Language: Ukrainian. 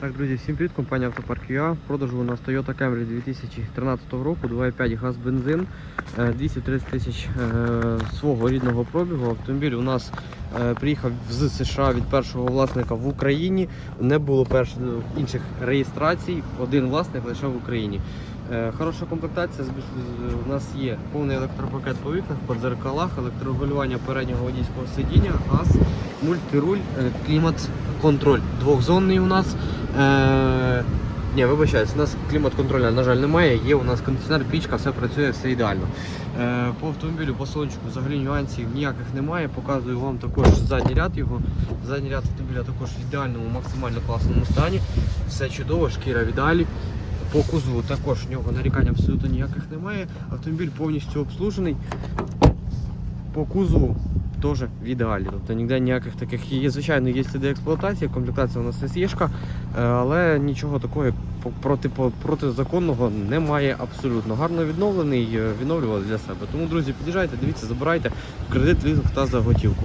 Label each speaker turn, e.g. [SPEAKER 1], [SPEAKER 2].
[SPEAKER 1] Так, друзі, всім привіт, компанія Автопарк UA. В продажу у нас Toyota Camry 2013 року, 2,5 газ бензин, е, 230 тисяч е, свого рідного пробігу. Автомобіль у нас е, приїхав з США від першого власника в Україні. Не було інших реєстрацій, один власник лише в Україні. Е, Хороша комплектація. У нас є повний електропакет по вікнах, по дзеркалах, електрорегулювання переднього водійського сидіння, газ, мультируль, е, клімат-контроль. Двохзонний у нас. Е, ні, вибачаюсь, у нас клімат-контроля, на жаль, немає. Є у нас кондиціонер, пічка, все працює, все ідеально. Е, по автомобілю, по салончику взагалі нюансів ніяких немає. Показую вам також задній ряд його. Задній ряд автомобіля також в ідеальному, максимально класному стані. Все чудово, шкіра в ідеалі. По кузову також в нього нарікань абсолютно ніяких немає. Автомобіль повністю обслужений. По кузову теж в ідеалі. Тобто ніде ніяких таких є. Звичайно, є сліди експлуатації, комплектація у нас не сєшка, але нічого такого проти, протизаконного немає абсолютно. Гарно відновлений, е, відновлювали для себе. Тому, друзі, під'їжджайте, дивіться, забирайте кредит, лізинг та за готівку.